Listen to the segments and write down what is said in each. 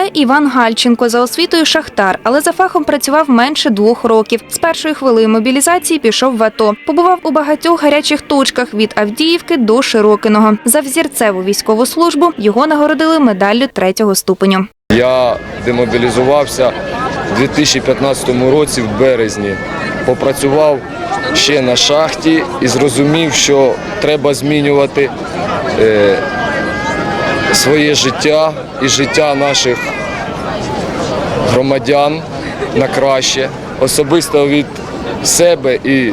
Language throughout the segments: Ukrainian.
Це Іван Гальченко за освітою шахтар, але за фахом працював менше двох років. З першої хвилини мобілізації пішов в АТО. Побував у багатьох гарячих точках від Авдіївки до Широкиного. За взірцеву військову службу його нагородили медаллю третього ступеню. Я демобілізувався у 2015 році в березні. Попрацював ще на шахті і зрозумів, що треба змінювати е, своє життя і життя наших громадян на краще. Особисто від себе і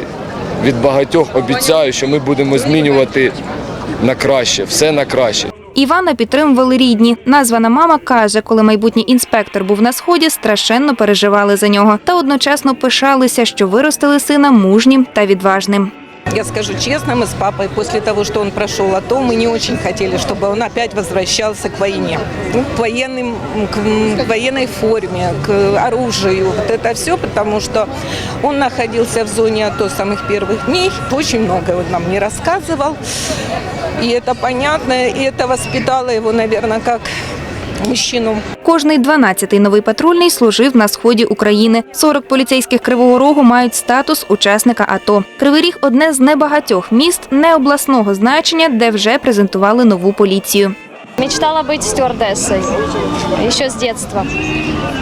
від багатьох обіцяю, що ми будемо змінювати на краще, все на краще. Івана підтримували рідні. Названа мама каже, коли майбутній інспектор був на сході, страшенно переживали за нього та одночасно пишалися, що виростили сина мужнім та відважним. Я скажу честно, мы с папой после того, что он прошел АТО, мы не очень хотели, чтобы он опять возвращался к войне, Ну, к, военным, к к военной форме, к оружию. Вот это все, потому что он находился в зоне АТО самых первых дней. Очень много он нам не рассказывал. И это понятно, и это воспитало его, наверное, как мужчину Кожний 12-й новий патрульний служив на сході України. 40 поліцейських Кривого Рогу мають статус учасника АТО. Кривий Ріг – одне з небагатьох міст необласного значення, де вже презентували нову поліцію. Мечтала быть стюардессой еще с детства.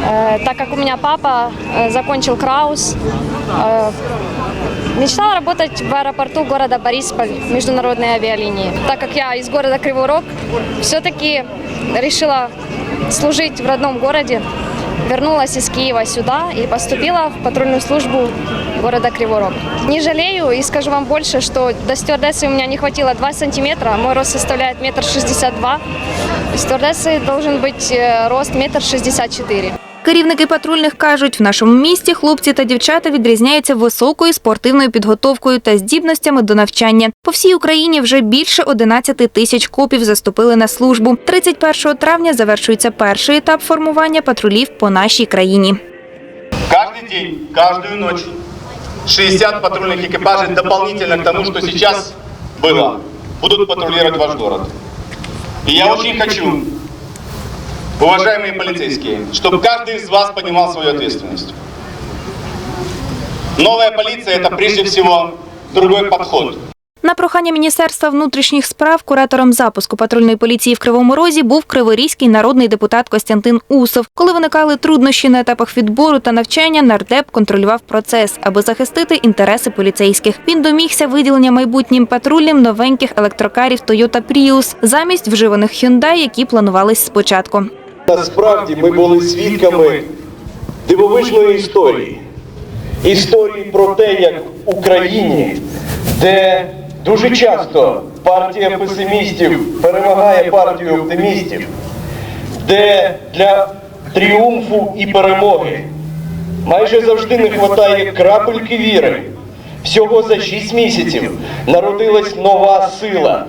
Э, Так как у меня папа э, закончил Краус, э, мечтала работать в аэропорту города Борисполь, международной авиалинии. Так как я из города Кривой Рог, все-таки решила служить в родном городе, вернулась из Киева сюда и поступила в патрульную службу города Кривой Рог. Не жалею и скажу вам больше, что до стюардессы у меня не хватило 2 сантиметра, а мой рост составляет метр шестьдесят два. У стюардессы должен быть э, рост метр шестьдесят четыре. Керівники патрульних кажуть, в нашому місті хлопці та дівчата відрізняються високою спортивною підготовкою та здібностями до навчання. По всій Україні вже більше 11 тисяч копів заступили на службу. 31 травня завершується перший етап формування патрулів по нашій країні. Каждый день, каждую ночь 60 патрульных экипажей дополнительно к тому, что сейчас было, будут патрулировать ваш город. И я очень хочу, уважаемые полицейские, чтобы каждый из вас понимал свою ответственность. Новая полиция – это прежде всего другой подход. На прохання Міністерства внутрішніх справ куратором запуску патрульної поліції в Кривому Розі був криворізький народний депутат Костянтин Усов. Коли виникали труднощі на етапах відбору та навчання, нардеп контролював процес, аби захистити інтереси поліцейських. Він домігся виділення майбутнім патрульним новеньких електрокарів Toyota Prius замість вживаних Hyundai, які планувались спочатку. Насправді ми були свідками дивовижної історії. Історії про те, як в Україні, де дуже часто партія песимістів перемагає партію оптимістів, де для тріумфу і перемоги майже завжди не вистачає крапельки віри. Всього за шість місяців народилась нова сила,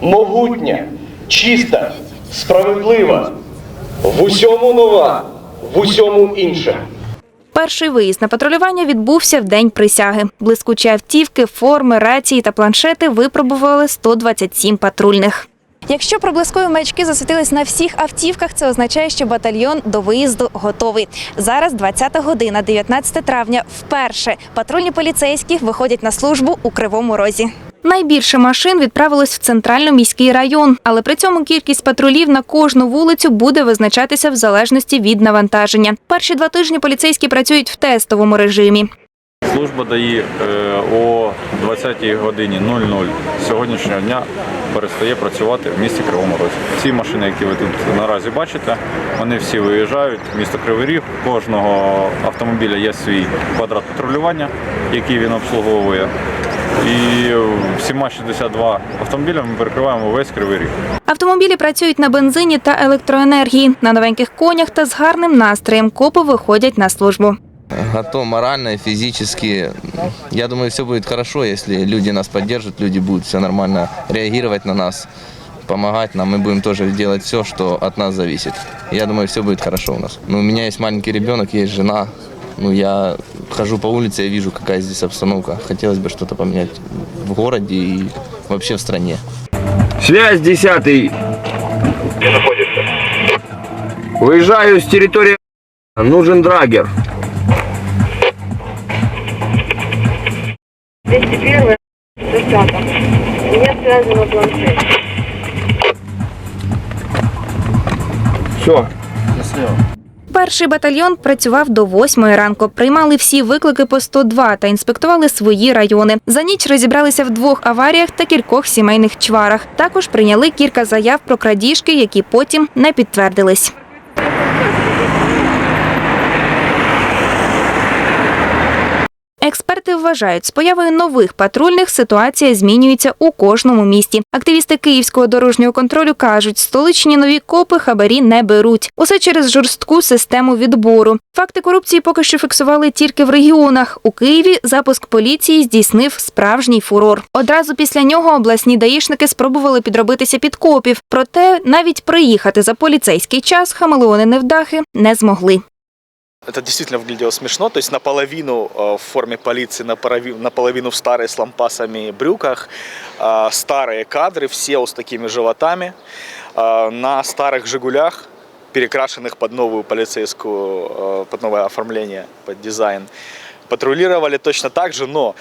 могутня, чиста, справедлива. В усьому нова, в усьому інша. Перший виїзд на патрулювання відбувся в день присяги. Блискучі автівки, форми, рації та планшети випробували 127 патрульних. Якщо проблискові маячки засвітились на всіх автівках, це означає, що батальйон до виїзду готовий. Зараз 20 година, 19 травня. Вперше патрульні поліцейські виходять на службу у Кривому Розі. Найбільше машин відправилось в центрально-міський район, але при цьому кількість патрулів на кожну вулицю буде визначатися в залежності від навантаження. Перші два тижні поліцейські працюють в тестовому режимі. Служба ДАІ е, о 20-й годині 00 сьогоднішнього дня перестає працювати в місті Кривому Розі. Всі машини, які ви тут наразі бачите, вони всі виїжджають в місто Кривий Ріг. Кожного автомобіля є свій квадрат патрулювання, який він обслуговує. І всіма 62 автомобілями ми перекриваємо весь Кривий Ріг. Автомобілі працюють на бензині та електроенергії. На новеньких конях та з гарним настроєм копи виходять на службу. готов морально физически. Я думаю, все будет хорошо, если люди нас поддержат, люди будут все нормально реагировать на нас, помогать нам. Мы будем тоже делать все, что от нас зависит. Я думаю, все будет хорошо у нас. Ну, у меня есть маленький ребенок, есть жена. Ну, я хожу по улице и вижу, какая здесь обстановка. Хотелось бы что-то поменять в городе и вообще в стране. Связь десятый. Выезжаю с территории. Нужен драгер. 201 20 Нет связанного планшета. Все. Перший батальйон працював до восьмої ранку. Приймали всі виклики по 102 та інспектували свої райони. За ніч розібралися в двох аваріях та кількох сімейних чварах. Також прийняли кілька заяв про крадіжки, які потім не підтвердились. Експерти вважають, з появою нових патрульних ситуація змінюється у кожному місті. Активісти київського дорожнього контролю кажуть, столичні нові копи хабарі не беруть. Усе через жорстку систему відбору. Факти корупції поки що фіксували тільки в регіонах. У Києві запуск поліції здійснив справжній фурор. Одразу після нього обласні даїшники спробували підробитися під копів. Проте навіть приїхати за поліцейський час хамелеони невдахи не змогли. Это действительно выглядело смешно, то есть наполовину э, в форме полиции, наполовину, в старой с лампасами брюках, э, старые кадры, все с такими животами, э, на старых «Жигулях», перекрашенных под новую полицейскую, под новое оформление, под дизайн. Патрулировали точно так же, но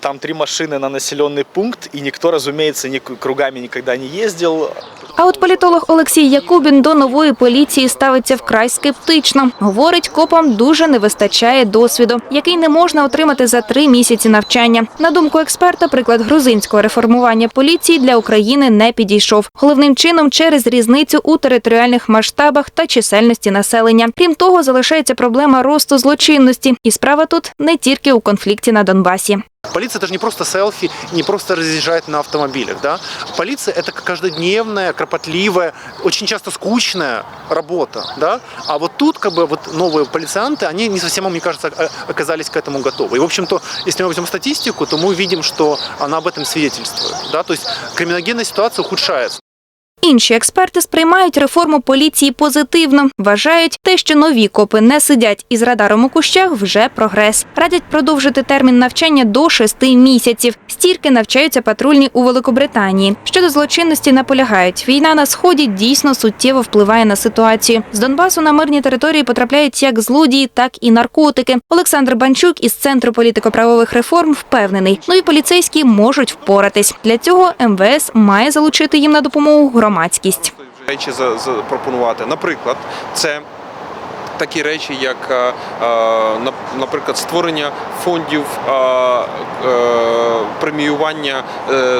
там три машины на населенный пункт, и никто, разумеется, кругами никогда не ездил. А от політолог Олексій Якубін до нової поліції ставиться вкрай скептично. Говорить, копам дуже не вистачає досвіду, який не можна отримати за три місяці навчання. На думку експерта, приклад грузинського реформування поліції для України не підійшов. Головним чином через різницю у територіальних масштабах та чисельності населення. Крім того, залишається проблема росту злочинності, і справа тут не тільки у конфлікті на Донбасі. Полиция это же не просто селфи, не просто разъезжает на автомобилях, да. Полиция это каждодневная, кропотливая, очень часто скучная работа, да. А вот тут как бы вот новые полицианты, они не совсем, мне кажется, о- оказались к этому готовы. И в общем-то, если мы возьмем статистику, то мы видим, что она об этом свидетельствует, да. То есть криминогенная ситуация ухудшается. Інші експерти сприймають реформу поліції позитивно. Вважають, те, що нові копи не сидять із радаром у кущах, вже прогрес. Радять продовжити термін навчання до шести місяців. Стільки навчаються патрульні у Великобританії. Щодо злочинності наполягають. Війна на сході дійсно суттєво впливає на ситуацію. З Донбасу на мирні території потрапляють як злодії, так і наркотики. Олександр Банчук із центру політико-правових реформ впевнений, нові поліцейські можуть впоратись. Для цього МВС має залучити їм на допомогу громадськість. речі за- запропонувати. Наприклад, це такі речі, як, е, е, на- наприклад, створення фондів е, преміювання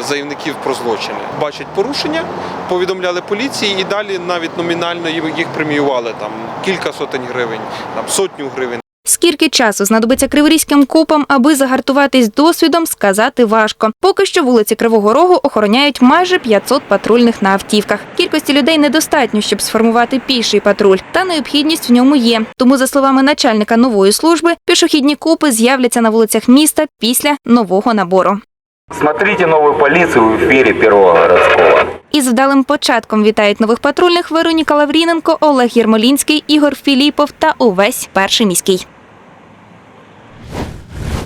заявників про злочини. Бачать порушення, повідомляли поліції і далі навіть номінально їх преміювали там кілька сотень гривень, там сотню гривень. Скільки часу знадобиться криворізьким копам, аби загартуватись досвідом, сказати важко. Поки що вулиці Кривого Рогу охороняють майже 500 патрульних на автівках. Кількості людей недостатньо, щоб сформувати піший патруль, та необхідність в ньому є. Тому, за словами начальника нової служби, пішохідні копи з'являться на вулицях міста після нового набору. Смотрите новую полицию в эфире Первого городского. Із вдалим початком вітають нових патрульних Вероніка Лавріненко, Олег Єрмолінський, Ігор Філіпов та увесь перший міський.